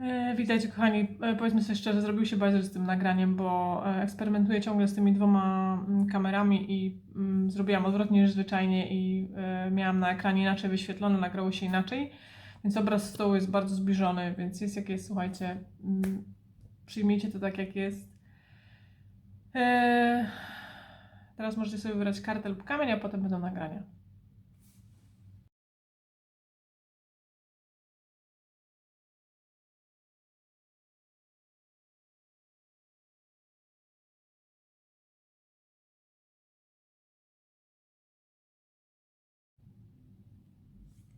E, Witajcie kochani, E, powiedzmy sobie szczerze, zrobił się bazer z tym nagraniem, bo e, eksperymentuję ciągle z tymi dwoma mm, kamerami i mm, zrobiłam odwrotnie niż zwyczajnie i miałam na ekranie inaczej wyświetlone, nagrało się inaczej, więc obraz stołu jest bardzo zbliżony, więc jest jak jest, słuchajcie, mm, przyjmijcie to tak jak jest. Teraz możecie sobie wybrać kartę lub kamień, a potem będą nagrania.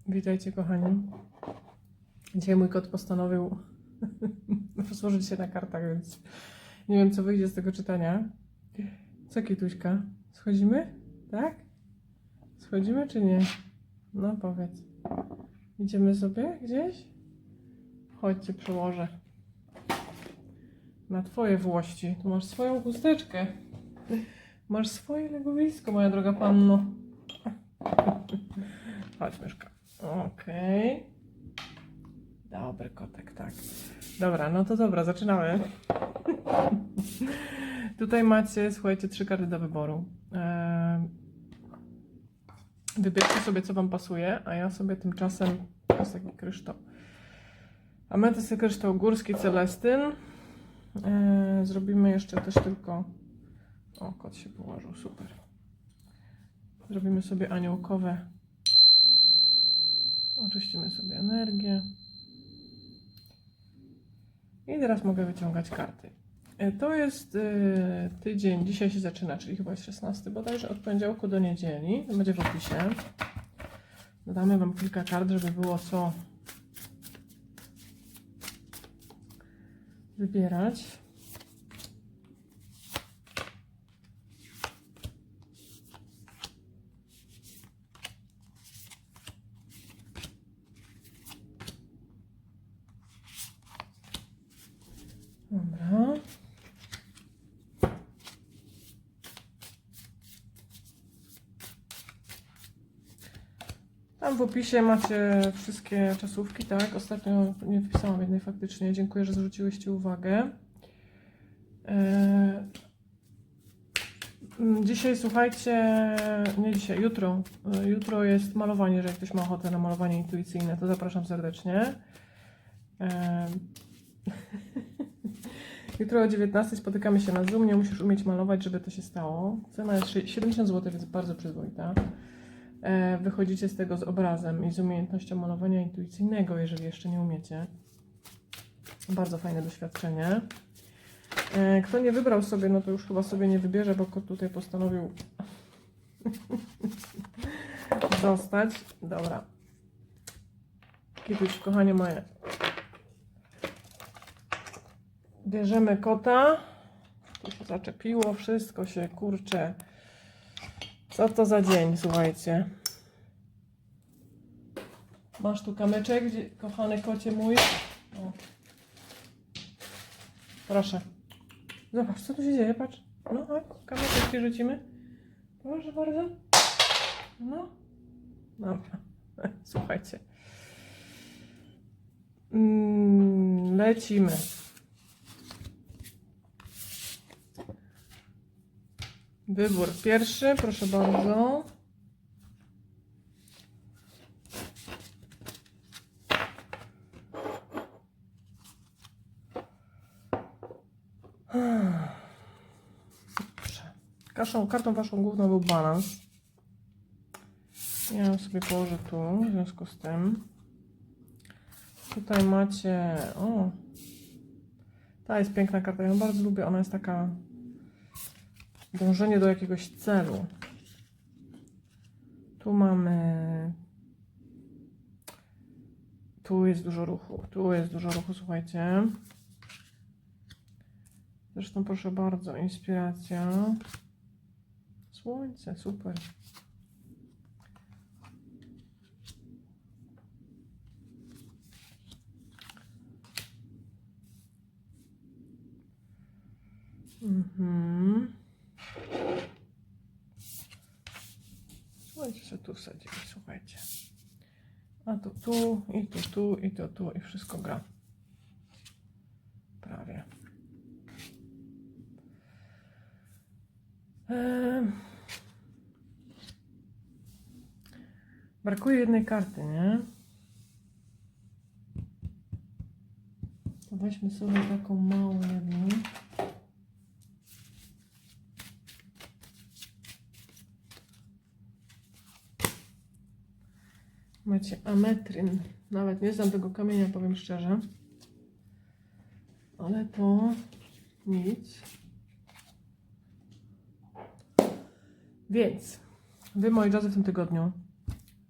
Witajcie kochani. Dzisiaj mój kot postanowił rozłożyć się na kartach, więc nie wiem co wyjdzie z tego czytania. Co Kituśka? Schodzimy? Tak? Schodzimy czy nie? No powiedz. Idziemy sobie gdzieś? Chodźcie, przełożę. Na twoje włości. Tu masz swoją chusteczkę. Masz swoje legowisko, moja droga panno. Chodź, myszka. Okej. Dobry kotek, tak. Dobra, no to dobra, zaczynamy. Tutaj macie, słuchajcie, trzy karty do wyboru. Eee, Wybierzcie sobie, co Wam pasuje, a ja sobie tymczasem... To jest taki kryształ. Ametys i kryształ górski Celestyn. Eee, Zrobimy jeszcze też tylko... O, kot się położył, super. Zrobimy sobie aniołkowe Oczyścimy sobie energię. I teraz mogę wyciągać karty. E, To jest e, tydzień, dzisiaj się zaczyna, czyli chyba jest 16 bodajże, od poniedziałku do niedzieli. To będzie w opisie. Dodamy Wam kilka kart, żeby było co wybierać. Dobra. Tam w opisie macie wszystkie czasówki, tak? Ostatnio nie wpisałam jednej faktycznie. Dziękuję, że zwróciłyście uwagę. Mm, Dzisiaj słuchajcie, nie dzisiaj, jutro. E, Jutro jest malowanie, jeżeli ktoś ma ochotę na malowanie intuicyjne, to zapraszam serdecznie. Eee, Jutro o 19 spotykamy się na Zoom. Nie musisz umieć malować, żeby to się stało. Cena jest sze- 70 zł, więc bardzo przyzwoita. E, Wychodzicie z tego z obrazem i z umiejętnością malowania intuicyjnego, jeżeli jeszcze nie umiecie. Bardzo fajne doświadczenie. E, Kto nie wybrał sobie, no to już chyba sobie nie wybierze, bo kot tutaj postanowił zostać. Dobra. Kituś, kochanie moje, Bierzemy kota. Tu się zaczepiło, wszystko się kurcze. Co to za dzień, słuchajcie. Masz tu kamyczek, gdzie, kochany kocie mój. O. Proszę. Zobacz, co tu się dzieje, patrz. No, kamyczek ci rzucimy. Proszę bardzo. No. Dobra. Słuchajcie. Mm, lecimy. Wybór pierwszy, proszę bardzo. Kaszą, kartą waszą główną był balans. Ja ją sobie położę tu, w związku z tym. Tutaj macie. O! Ta jest piękna karta, ja ją bardzo lubię. Ona jest taka dążenie do jakiegoś celu. Tu mamy. Tu jest dużo ruchu. Tu jest dużo ruchu, słuchajcie. Zresztą proszę bardzo, inspiracja. Słońce, super. Mhm. Jeszcze tu wsadzimy, słuchajcie. A tu tu, i to tu, i to tu, i wszystko gra. Prawie. Brakuje jednej karty, nie? To weźmy sobie taką małą jedną. Macie ametryn. Nawet nie znam tego kamienia, powiem szczerze. Ale to nic. Więc wy, moi drodzy, w tym tygodniu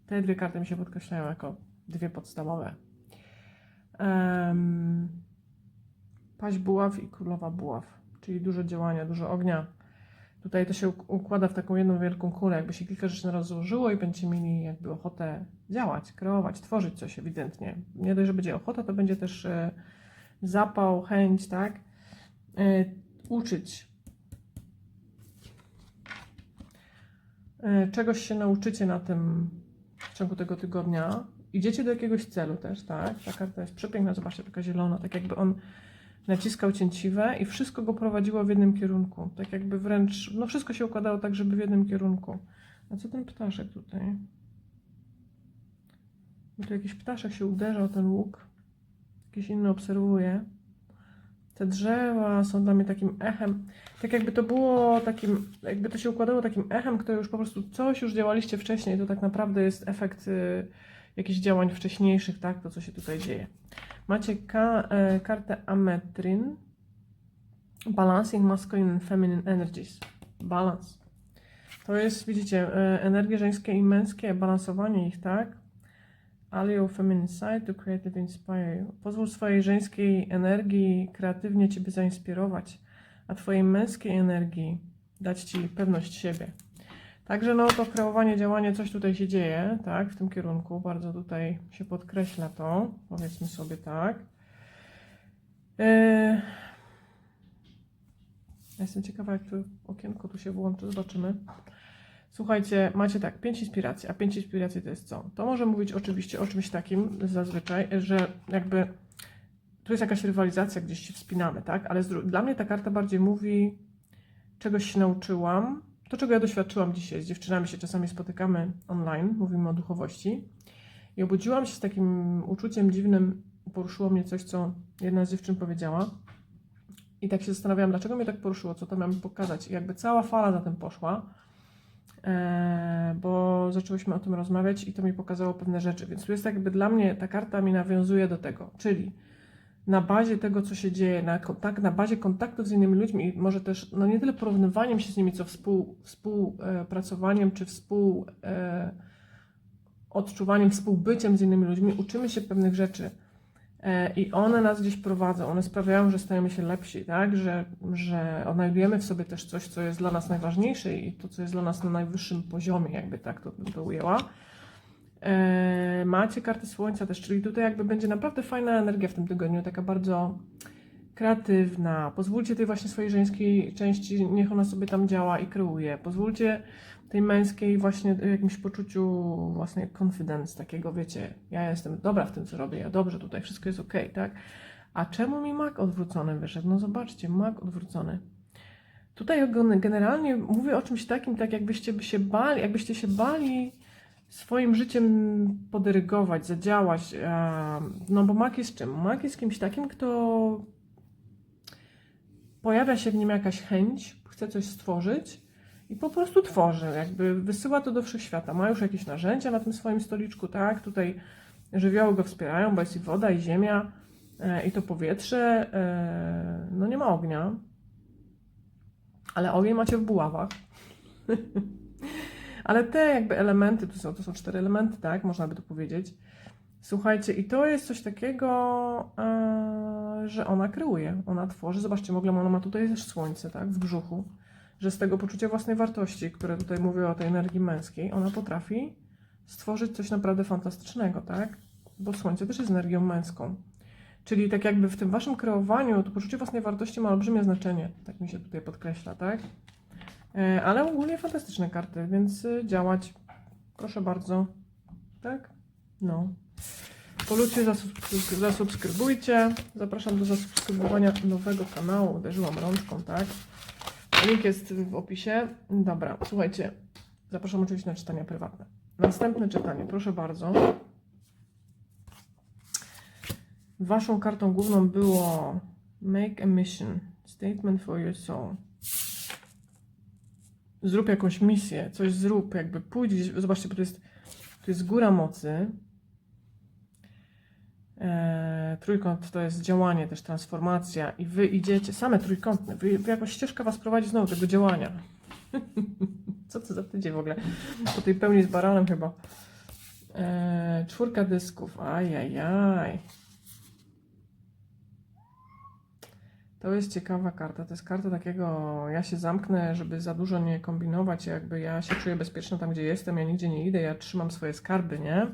te dwie karty mi się podkreślają jako dwie podstawowe. Um, Paź buław i królowa buław, czyli dużo działania, dużo ognia. Tutaj to się uk- układa w taką jedną wielką kulę, jakby się kilka rzeczy naraz złożyło i będziecie mieli jakby ochotę działać, kreować, tworzyć coś ewidentnie. Nie dość, że będzie ochota, to będzie też e, zapał, chęć, tak? E, uczyć. E, czegoś się nauczycie na tym w ciągu tego tygodnia. Idziecie do jakiegoś celu też, tak? Ta karta jest przepiękna, zobaczcie, taka zielona, tak jakby on naciskał cięciwe i wszystko go prowadziło w jednym kierunku. Tak jakby wręcz, no wszystko się układało tak, żeby w jednym kierunku. A co ten ptaszek tutaj? Bo tu jakiś ptaszek się uderza o ten łuk. Jakiś inny obserwuje. Te drzewa są dla mnie takim echem. Tak jakby to było takim, jakby to się układało takim echem, które już po prostu coś już działaliście wcześniej. To tak naprawdę jest efekt y, jakichś działań wcześniejszych, tak? To, co się tutaj dzieje. Macie ka- e, kartę Ametrin. Balancing Masculine and Feminine Energies. Balans. To jest, widzicie, e, energie żeńskie i męskie, balansowanie ich, tak? Your feminine side to creatively inspire you. Pozwól swojej żeńskiej energii kreatywnie Ciebie zainspirować, a Twojej męskiej energii dać Ci pewność siebie. Także no to kreowanie, działanie, coś tutaj się dzieje, tak, w tym kierunku. Bardzo tutaj się podkreśla to, powiedzmy sobie tak. Yy... Ja jestem ciekawa, jak to okienko tu się włączy, zobaczymy. Słuchajcie, macie tak, pięć inspiracji, a pięć inspiracji to jest co? To może mówić oczywiście o czymś takim zazwyczaj, że jakby tu jest jakaś rywalizacja, gdzieś się wspinamy, tak? Ale dla mnie ta karta bardziej mówi, czegoś się nauczyłam, to czego ja doświadczyłam dzisiaj, z dziewczynami się czasami spotykamy online, mówimy o duchowości i obudziłam się z takim uczuciem dziwnym, poruszyło mnie coś, co jedna z dziewczyn powiedziała. I tak się zastanawiałam, dlaczego mnie tak poruszyło, co to miałam pokazać. I jakby cała fala za tym poszła, e, bo zaczęłyśmy o tym rozmawiać i to mi pokazało pewne rzeczy, więc tu jest jakby dla mnie, ta karta mi nawiązuje do tego, czyli na bazie tego, co się dzieje, na, tak, na bazie kontaktów z innymi ludźmi i może też, no nie tyle porównywaniem się z nimi, co współ, współpracowaniem, czy współ, e, odczuwaniem, współbyciem z innymi ludźmi, uczymy się pewnych rzeczy e, i one nas gdzieś prowadzą, one sprawiają, że stajemy się lepsi, tak, że, że odnajdujemy w sobie też coś, co jest dla nas najważniejsze i to, co jest dla nas na najwyższym poziomie, jakby tak to bym to ujęła. E, macie karty słońca też, czyli tutaj jakby będzie naprawdę fajna energia w tym tygodniu, taka bardzo kreatywna. Pozwólcie tej właśnie swojej żeńskiej części, niech ona sobie tam działa i kreuje. Pozwólcie tej męskiej właśnie jakimś poczuciu własnej confidence, takiego wiecie, ja jestem dobra w tym, co robię, ja dobrze tutaj, wszystko jest ok, tak? A czemu mi mak odwrócony wyszedł? No zobaczcie, mak odwrócony. Tutaj gen- generalnie mówię o czymś takim, tak jakbyście by się bali, jakbyście się bali swoim życiem podyrygować, zadziałać. e, No bo mak jest czym? Mak jest kimś takim, kto pojawia się w nim jakaś chęć, chce coś stworzyć i po prostu tworzy, jakby wysyła to do wszechświata. Ma już jakieś narzędzia na tym swoim stoliczku, tak? Tutaj żywioły go wspierają, bo jest i woda, i ziemia, e, i to powietrze. e, No nie ma ognia, ale ogień macie w buławach. Ale te jakby elementy, to są, to są cztery elementy, tak? Można by to powiedzieć. Słuchajcie, i to jest coś takiego, e, że ona kreuje, ona tworzy. Zobaczcie, w ogóle ona ma tutaj też słońce, tak? W brzuchu. Że z tego poczucia własnej wartości, które tutaj mówię o tej energii męskiej, ona potrafi stworzyć coś naprawdę fantastycznego, tak? Bo słońce też jest energią męską. Czyli tak jakby w tym waszym kreowaniu to poczucie własnej wartości ma olbrzymie znaczenie, tak mi się tutaj podkreśla, tak? E, Ale ogólnie fantastyczne karty, więc y, działać. Proszę bardzo. Tak? No. Polujcie, zasubskryb- zasubskrybujcie. Zapraszam do zasubskrybowania nowego kanału. Uderzyłam rączką, tak? Link jest w opisie. Dobra, słuchajcie. Zapraszam oczywiście na czytania prywatne. Następne czytanie, proszę bardzo. Waszą kartą główną było Make a mission. Statement for your soul. Zrób jakąś misję, coś zrób, jakby pójdź gdzieś. Zobaczcie, bo to jest, to jest góra mocy. Eee, trójkąt to jest działanie, też transformacja i wy idziecie, same trójkątne, wy, wy ścieżka was prowadzi znowu tego działania. Co to za tydzień w ogóle? Po tej pełni z baranem chyba. Eee, czwórka dysków, ajajaj. To jest ciekawa karta. To jest karta takiego, ja się zamknę, żeby za dużo nie kombinować, jakby ja się czuję bezpieczna tam, gdzie jestem, ja nigdzie nie idę, ja trzymam swoje skarby, nie?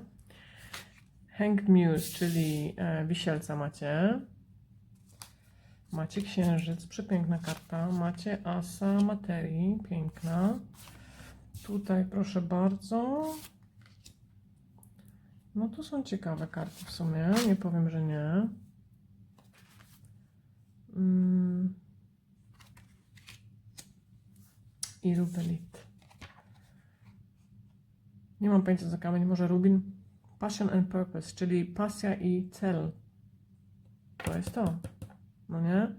Hanged Muse, czyli e, wisielca macie. Macie księżyc, przepiękna karta. Macie asa materii, piękna. Tutaj proszę bardzo. No tu są ciekawe karty w sumie, nie powiem, że nie. Mm. I rubelit. Nie mam pojęcia za kamień, może rubin. Passion and purpose, czyli pasja i cel. To jest to. No nie?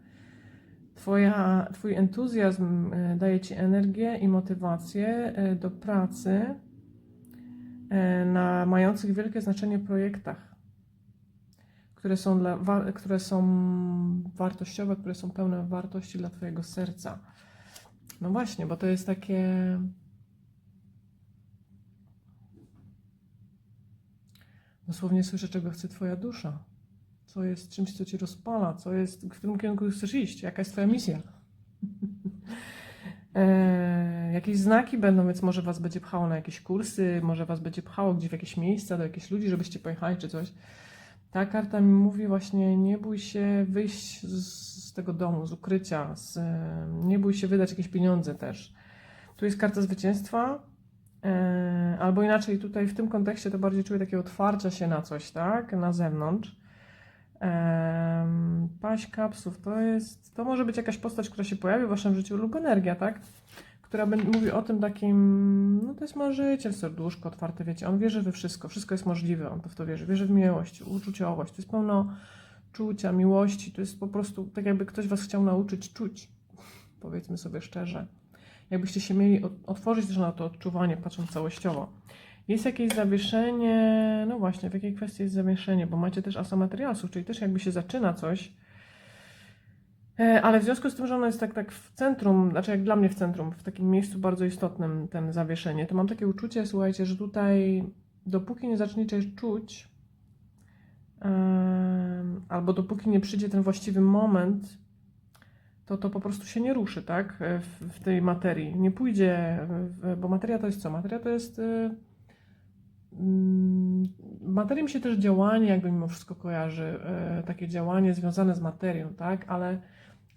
Twoja, twój entuzjazm e, daje ci energię i motywację e, do pracy e, na mających wielkie znaczenie projektach, które są, dla, wa, które są wartościowe, które są pełne wartości dla Twojego serca. No właśnie, bo to jest takie. Dosłownie słyszę, czego chce Twoja dusza. Co jest czymś, co Cię rozpala, co jest, w którym kierunku chcesz iść, jaka jest Twoja misja. e, jakieś znaki będą, więc może Was będzie pchało na jakieś kursy, może Was będzie pchało gdzieś w jakieś miejsca, do jakichś ludzi, żebyście pojechali czy coś. Ta karta mi mówi właśnie, nie bój się wyjść z, tego domu, z ukrycia, z, nie bój się wydać jakieś pieniądze też. Tu jest karta zwycięstwa, e, albo inaczej tutaj w tym kontekście to bardziej czuję takie otwarcia się na coś, tak, na zewnątrz. Em, Paść kapsów to jest, to może być jakaś postać, która się pojawi w waszym życiu lub energia, tak? Która mówi o tym takim, no to jest marzyciel, serduszko otwarte, wiecie, on wierzy we wszystko, wszystko jest możliwe, on to w to wierzy, wierzy w miłość, uczuciowość, to jest pełno czucia, miłości, to jest po prostu tak jakby ktoś was chciał nauczyć czuć, powiedzmy sobie szczerze. Jakbyście się mieli otworzyć też na to odczuwanie, patrząc całościowo. Jest jakieś zawieszenie, no właśnie, w jakiej kwestii jest zawieszenie, bo macie też asa materiałów, czyli też jakby się zaczyna coś, ale w związku z tym, że ono jest tak, tak w centrum, znaczy jak dla mnie w centrum, w takim miejscu bardzo istotnym ten zawieszenie, to mam takie uczucie, słuchajcie, że tutaj dopóki nie zaczniecie czuć, albo dopóki nie przyjdzie ten właściwy moment, to to po prostu się nie ruszy, tak, e, w, w tej materii. Nie pójdzie, bo materia to jest co? Materia to jest... y, Mm, Materii mi się też działanie jakby mimo wszystko kojarzy, e, takie działanie związane z materią, tak, ale,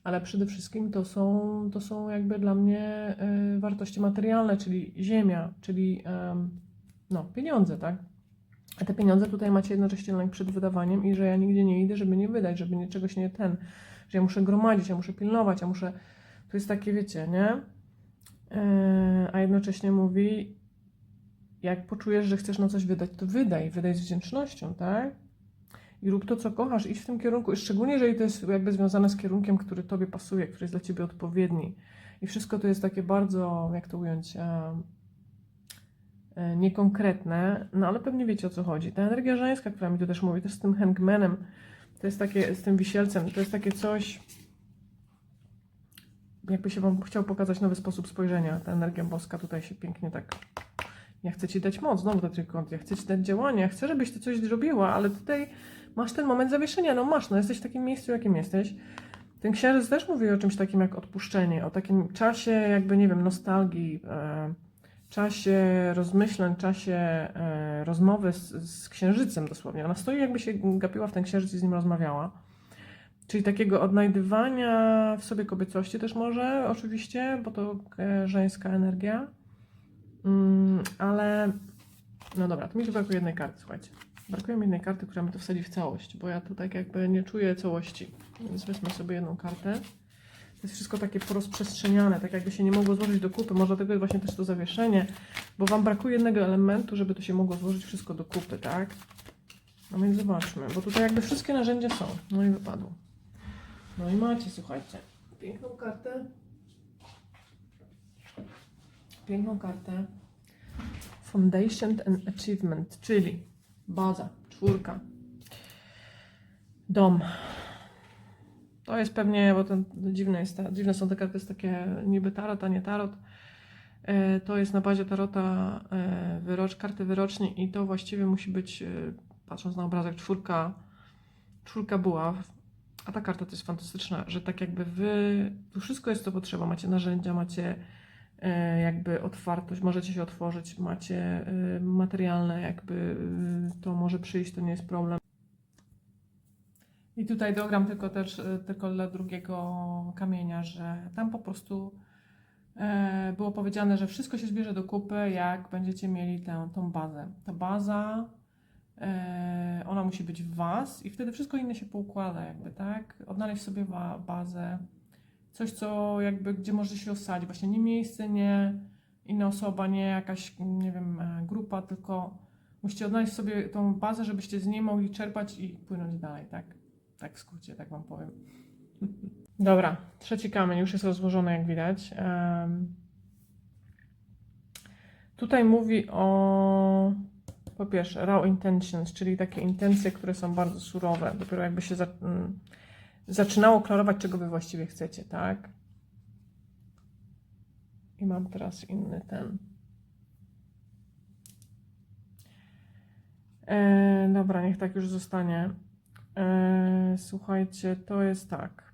ale przede wszystkim to są, to są jakby dla mnie e, wartości materialne, czyli ziemia, czyli no, pieniądze, tak. A te pieniądze tutaj macie jednocześnie lęk przed wydawaniem i że ja nigdzie nie idę, żeby nie wydać, żeby nie, czegoś nie ten, że ja muszę gromadzić, ja muszę pilnować, ja muszę, to jest takie, wiecie, nie? E, A jednocześnie mówi, jak poczujesz, że chcesz na coś wydać, to wydaj, wydaj z wdzięcznością, tak? I rób to, co kochasz, idź w tym kierunku, szczególnie jeżeli to jest jakby związane z kierunkiem, który Tobie pasuje, który jest dla Ciebie odpowiedni. I wszystko to jest takie bardzo, jak to ująć, niekonkretne, no ale pewnie wiecie o co chodzi. Ta energia żeńska, która mi tu też mówi, też z tym hangmanem, to jest takie, z tym wisielcem, to jest takie coś, jakby się Wam chciał pokazać nowy sposób spojrzenia. Ta energia boska tutaj się pięknie tak ja chcę Ci dać moc, znowu ten trójkąt, ja chcę Ci dać działanie, ja chcę, żebyś Ty coś zrobiła, ale tutaj masz ten moment zawieszenia, no masz, no jesteś w takim miejscu, jakim jesteś. Ten księżyc też mówi o czymś takim jak odpuszczenie, o takim czasie jakby, nie wiem, nostalgii, e, czasie rozmyślań, czasie e, rozmowy z, z księżycem dosłownie. Ona stoi jakby się gapiła w ten księżyc i z nim rozmawiała. Czyli takiego odnajdywania w sobie kobiecości też może, oczywiście, bo to e, żeńska energia. Mm, ale no dobra, to mi tu brakuje jednej karty, słuchajcie. Brakuje mi jednej karty, która mi to wsadzi w całość, bo ja tu tak jakby nie czuję całości. Więc weźmy sobie jedną kartę. To jest wszystko takie porozprzestrzeniane, tak jakby się nie mogło złożyć do kupy. Może dlatego jest właśnie też to zawieszenie, bo Wam brakuje jednego elementu, żeby to się mogło złożyć wszystko do kupy, tak? No więc zobaczmy, bo tutaj jakby wszystkie narzędzia są. No i wypadło. No i macie, słuchajcie, piękną kartę. Piękną kartę. Foundation and Achievement, czyli baza, czwórka, dom. To jest pewnie, bo ten dziwne, jest dziwne są te karty, jest takie niby tarot, a nie tarot. E, To jest na bazie tarota e, wyrocz, karty wyroczni i to właściwie musi być, e, patrząc na obrazek, czwórka, czwórka buław. A ta karta to jest fantastyczna, że tak jakby wy, tu wszystko jest co potrzeba, macie narzędzia, macie jakby otwartość, możecie się otworzyć, macie e, materialne jakby e, to może przyjść, to nie jest problem. I tutaj dogram tylko też e, tylko dla drugiego kamienia, że tam po prostu e, było powiedziane, że wszystko się zbierze do kupy, jak będziecie mieli tę, tą bazę. Ta baza, e, ona musi być w Was i wtedy wszystko inne się poukłada jakby, tak? Odnaleźć sobie bazę, coś, co jakby, gdzie może się osadzić. Właśnie nie miejsce, nie inna osoba, nie jakaś, nie wiem, e, grupa, tylko musicie odnaleźć sobie tą bazę, żebyście z niej mogli czerpać i płynąć dalej, tak? Tak w skrócie, tak Wam powiem. Dobra, trzeci kamień już jest rozłożony, jak widać. Em, tutaj mówi o po pierwsze raw intentions, czyli takie intencje, które są bardzo surowe. Dopiero jakby się za, mm, zaczynało klarować, czego Wy właściwie chcecie, tak? I mam teraz inny ten. E, dobra, niech tak już zostanie. E, słuchajcie, to jest tak.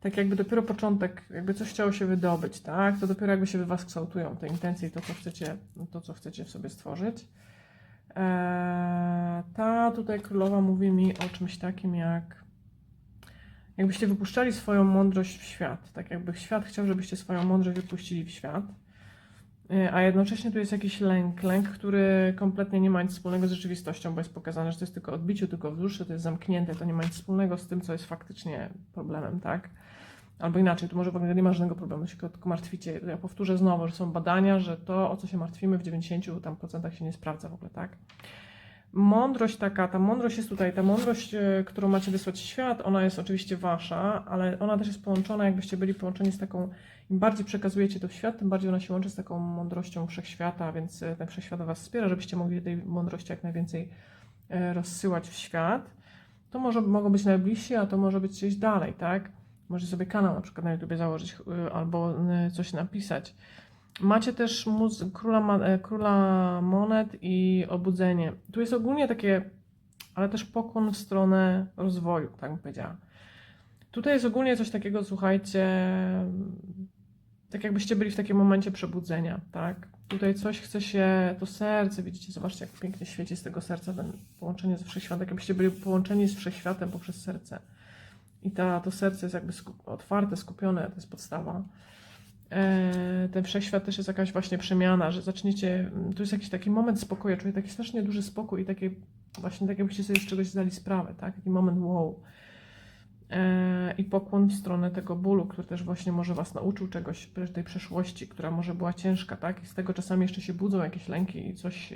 Tak jakby dopiero początek, jakby coś chciało się wydobyć, tak? To dopiero jakby się we was kształtują te intencje i to, co chcecie, to, co chcecie w sobie stworzyć. E, ta tutaj królowa mówi mi o czymś takim jak jakbyście wypuszczali swoją mądrość w świat. Tak jakby świat chciał, żebyście swoją mądrość wypuścili w świat. Y, A jednocześnie tu jest jakiś lęk, lęk, który kompletnie nie ma nic wspólnego z rzeczywistością, bo jest pokazane, że to jest tylko odbiciu, tylko w duszy, to jest zamknięte, to nie ma nic wspólnego z tym, co jest faktycznie problemem, tak? Albo inaczej, tu może w ogóle nie ma żadnego problemu, się tylko martwicie. Ja powtórzę znowu, że są badania, że to, o co się martwimy w 90 tam procentach się nie sprawdza w ogóle, tak? Mądrość taka, ta mądrość jest tutaj, ta mądrość, e, którą macie wysłać w świat, ona jest oczywiście wasza, ale ona też jest połączona, jakbyście byli połączeni z taką im bardziej przekazujecie to w świat, tym bardziej ona się łączy z taką mądrością wszechświata, więc e, ten wszechświat was wspiera, żebyście mogli tej mądrości jak najwięcej e, rozsyłać w świat. To może, mogą być najbliżsi, a to może być gdzieś dalej, tak? Możecie sobie kanał na przykład na YouTube założyć e, albo e, coś napisać. Macie też króla, e, króla monet i obudzenie. Tu jest ogólnie takie, ale też pokłon w stronę rozwoju, tak bym powiedziała. Tutaj jest ogólnie coś takiego, słuchajcie, tak jakbyście byli w takim momencie przebudzenia, tak? Tutaj coś chce się, to serce, widzicie, zobaczcie jak pięknie świeci z tego serca, ten połączenie ze wszechświatem, jakbyście byli połączeni z wszechświatem poprzez serce. I ta, to serce jest jakby skup, otwarte, skupione, to jest podstawa. E, ten wszechświat też jest jakaś właśnie przemiana, że zaczniecie, tu jest jakiś taki moment spokoju, czuję taki strasznie duży spokój i takie, właśnie tak jakbyście sobie z czegoś zdali sprawę, tak? Taki moment wow. E, i pokłon w stronę tego bólu, który też właśnie może Was nauczył czegoś, tej przeszłości, która może była ciężka, tak? I z tego czasami jeszcze się budzą jakieś lęki i coś,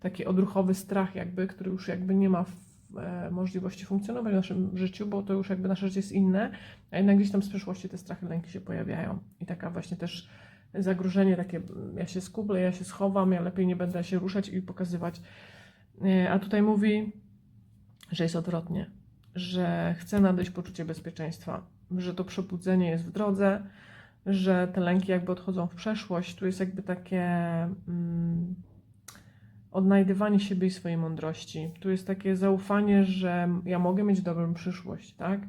taki odruchowy strach jakby, który już jakby nie ma w, możliwości funkcjonować w naszym życiu, bo to już jakby nasze życie jest inne, a jednak gdzieś tam z przeszłości te strachy, lęki się pojawiają. I taka właśnie też zagrożenie takie, mm, ja się skublę, ja się schowam, ja lepiej nie będę się ruszać i pokazywać. E, a tutaj mówi, że jest odwrotnie, że chce nadejść poczucie bezpieczeństwa, że to przebudzenie jest w drodze, że te lęki jakby odchodzą w przeszłość. Tu jest jakby takie mm, odnajdywanie siebie i swojej mądrości. Tu jest takie zaufanie, że ja mogę mieć dobrą przyszłość, tak?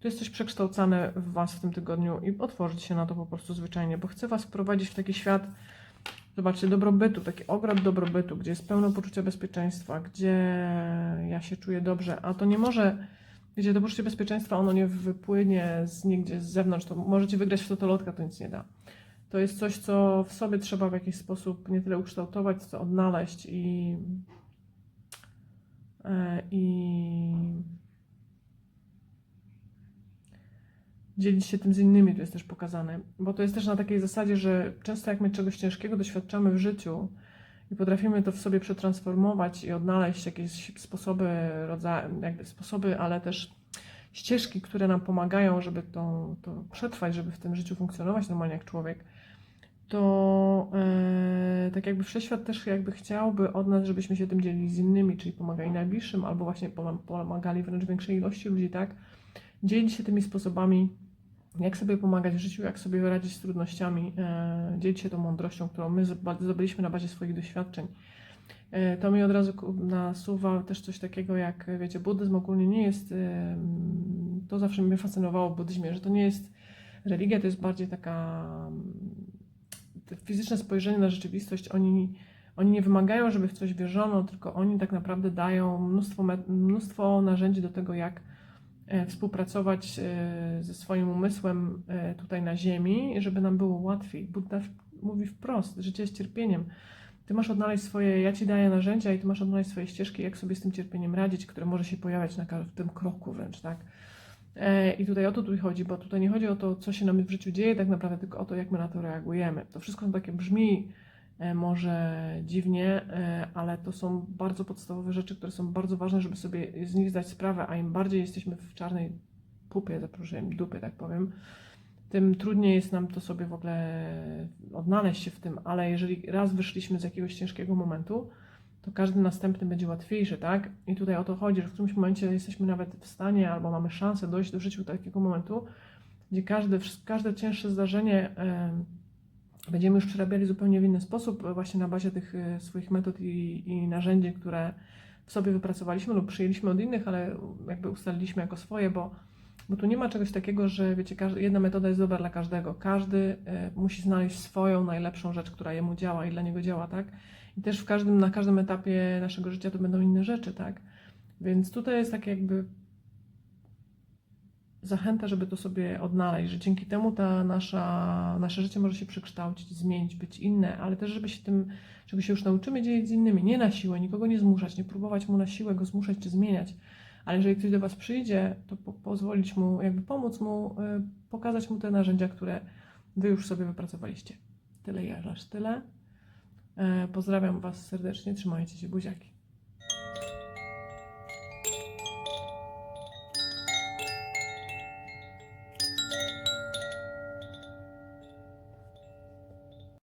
Tu jest coś przekształcane w Was w tym tygodniu i otworzyć się na to po prostu zwyczajnie, bo chcę Was wprowadzić w taki świat, zobaczcie, dobrobytu, taki ogród dobrobytu, gdzie jest pełno poczucia bezpieczeństwa, gdzie ja się czuję dobrze, a to nie może, wiecie, to poczucie bezpieczeństwa, ono nie wypłynie z nigdzie z zewnątrz, to możecie wygrać w totolotka, to nic nie da. To jest coś, co w sobie trzeba w jakiś sposób nie tyle ukształtować, co odnaleźć i e, i dzielić się tym z innymi, to jest też pokazane. Bo to jest też na takiej zasadzie, że często jak my czegoś ciężkiego doświadczamy w życiu i potrafimy to w sobie przetransformować i odnaleźć jakieś sposoby, jakby sposoby, ale też ścieżki, które nam pomagają, żeby to, to przetrwać, żeby w tym życiu funkcjonować normalnie jak człowiek, to e, tak jakby wszechświat też jakby chciałby od nas, żebyśmy się tym dzielili z innymi, czyli pomagali najbliższym, albo właśnie pom- pomagali wręcz większej ilości ludzi, tak? Dzielić się tymi sposobami, jak sobie pomagać w życiu, jak sobie radzić z trudnościami, e, dzielić się tą mądrością, którą my zdobyliśmy na bazie swoich doświadczeń. E, to mi od razu nasuwa też coś takiego jak, wiecie, buddyzm ogólnie nie jest, e, to zawsze mnie fascynowało w buddyzmie, że to nie jest religia, to jest bardziej taka fizyczne spojrzenie na rzeczywistość, oni, oni nie wymagają, żeby w coś wierzono, tylko oni tak naprawdę dają mnóstwo, mnóstwo narzędzi do tego, jak e, współpracować e, ze swoim umysłem e, tutaj na Ziemi, żeby nam było łatwiej. Buddha mówi wprost, życie jest cierpieniem. Ty masz odnaleźć swoje, ja ci daję narzędzia i ty masz odnaleźć swoje ścieżki, jak sobie z tym cierpieniem radzić, które może się pojawiać na ka- w tym kroku wręcz, tak? E, I tutaj o to tu chodzi, bo tutaj nie chodzi o to, co się nam w życiu dzieje, tak naprawdę, tylko o to, jak my na to reagujemy. To wszystko takie brzmi e, może dziwnie, e, ale to są bardzo podstawowe rzeczy, które są bardzo ważne, żeby sobie z nich zdać sprawę, a im bardziej jesteśmy w czarnej pupie, zaproszyłem dupie, tak powiem, tym trudniej jest nam to sobie w ogóle odnaleźć się w tym, ale jeżeli raz wyszliśmy z jakiegoś ciężkiego momentu, to każdy następny będzie łatwiejszy, tak? I tutaj o to chodzi, że w którymś momencie jesteśmy nawet w stanie albo mamy szansę dojść do życia takiego momentu, gdzie każde, każde cięższe zdarzenie em, będziemy już przerabiali zupełnie w inny sposób, właśnie na bazie tych e, swoich metod i, i narzędzi, które w sobie wypracowaliśmy lub przyjęliśmy od innych, ale jakby ustaliliśmy jako swoje, bo, bo tu nie ma czegoś takiego, że wiecie, jedna metoda jest dobra dla każdego. Każdy e, musi znaleźć swoją najlepszą rzecz, która jemu działa i dla niego działa, tak? I też w każdym, na każdym etapie naszego życia to będą inne rzeczy, tak? Więc tutaj jest tak jakby zachęta, żeby to sobie odnaleźć, że dzięki temu ta nasza, nasze życie może się przekształcić, zmienić, być inne, ale też, żeby się tym, czego się już nauczymy, dzielić z innymi. Nie na siłę, nikogo nie zmuszać, nie próbować mu na siłę go zmuszać czy zmieniać, ale jeżeli ktoś do Was przyjdzie, to po, pozwolić mu, jakby pomóc mu, y, pokazać mu te narzędzia, które Wy już sobie wypracowaliście. Tyle ja, aż tyle. E, Pozdrawiam Was serdecznie, trzymajcie się, buziaki.